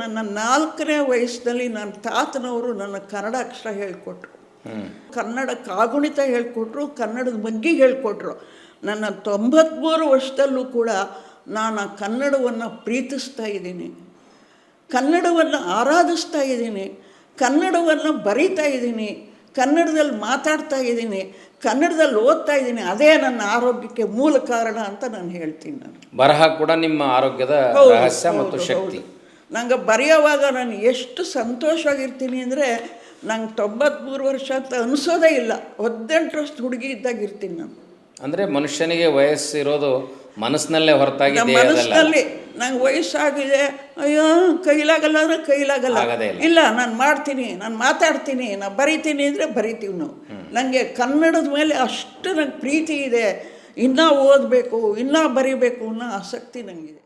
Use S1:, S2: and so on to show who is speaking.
S1: ನನ್ನ ನಾಲ್ಕನೇ ವಯಸ್ಸಿನಲ್ಲಿ ನನ್ನ ತಾತನವರು ನನ್ನ ಕನ್ನಡ ಅಕ್ಷರ ಹೇಳಿಕೊಟ್ರು. ಕನ್ನಡ ಕಾಗುಣಿತ ಹೇಳ್ಕೊಟ್ರು ಕನ್ನಡದ ಬಗ್ಗೆ ಹೇಳ್ಕೊಟ್ರು. ನನ್ನ ತೊಂಬತ್ತ್ಮೂರು ವರ್ಷದಲ್ಲೂ ಕೂಡ ನಾನು ಆ ಕನ್ನಡವನ್ನು ಪ್ರೀತಿಸ್ತಾ ಇದ್ದೀನಿ. ಕನ್ನಡವನ್ನು ಆರಾಧಿಸ್ತಾ ಇದ್ದೀನಿ. ಕನ್ನಡವನ್ನು ಬರೀತಾ ಇದ್ದೀನಿ. ಕನ್ನಡದಲ್ಲಿ ಮಾತಾಡ್ತಾ ಇದ್ದೀನಿ. ಕನ್ನಡದಲ್ಲಿ ಓದ್ತಾ ಇದ್ದೀನಿ. ಅದೇ ನನ್ನ ಆರೋಗ್ಯಕ್ಕೆ ಮೂಲ ಕಾರಣ ಅಂತ ನಾನು ಹೇಳ್ತೀನಿ ನಾನು.
S2: ಬರಹ ಕೂಡ ನಿಮ್ಮ ಆರೋಗ್ಯದ ರಹಸ್ಯ ಮತ್ತು ಶಕ್ತಿ.
S1: ನಂಗೆ ಬರೆಯೋವಾಗ ನಾನು ಎಷ್ಟು ಸಂತೋಷವಾಗಿರ್ತೀನಿ ಅಂದರೆ ನಂಗೆ ತೊಂಬತ್ತ್ಮೂರು ವರ್ಷ ಅಂತ ಅನಿಸೋದೇ ಇಲ್ಲ. ಹದಿನೆಂಟು ವರ್ಷದ ಹುಡುಗಿ ಇದ್ದಾಗ ಇರ್ತೀನಿ ನಾನು.
S2: ಅಂದರೆ ಮನುಷ್ಯನಿಗೆ ವಯಸ್ಸಿರೋದು ಮನಸ್ಸಿನಲ್ಲೇ ಹೊರತಾಗಿ
S1: ಮನಸ್ಸಿನಲ್ಲಿ ನಂಗೆ ವಯಸ್ಸಾಗಿದೆ. ಅಯ್ಯೋ ಕೈಲಾಗಲ್ಲ ಅಂದರೆ ಕೈಲಾಗಲ್ಲ.
S2: ಇಲ್ಲ.
S1: ಇಲ್ಲ ನಾನು ಮಾಡ್ತೀನಿ ನಾನು ಮಾತಾಡ್ತೀನಿ ನಾನು ಬರಿತೀನಿ ಅಂದರೆ ಬರಿತೀವಿ ನಾವು. ನನಗೆ ಕನ್ನಡದ ಮೇಲೆ ಅಷ್ಟು ನಂಗೆ ಪ್ರೀತಿ ಇದೆ. ಇನ್ನೂ ಓದಬೇಕು ಇನ್ನೂ ಬರಿಬೇಕು ಅನ್ನೋ ಆಸಕ್ತಿ ನನಗಿದೆ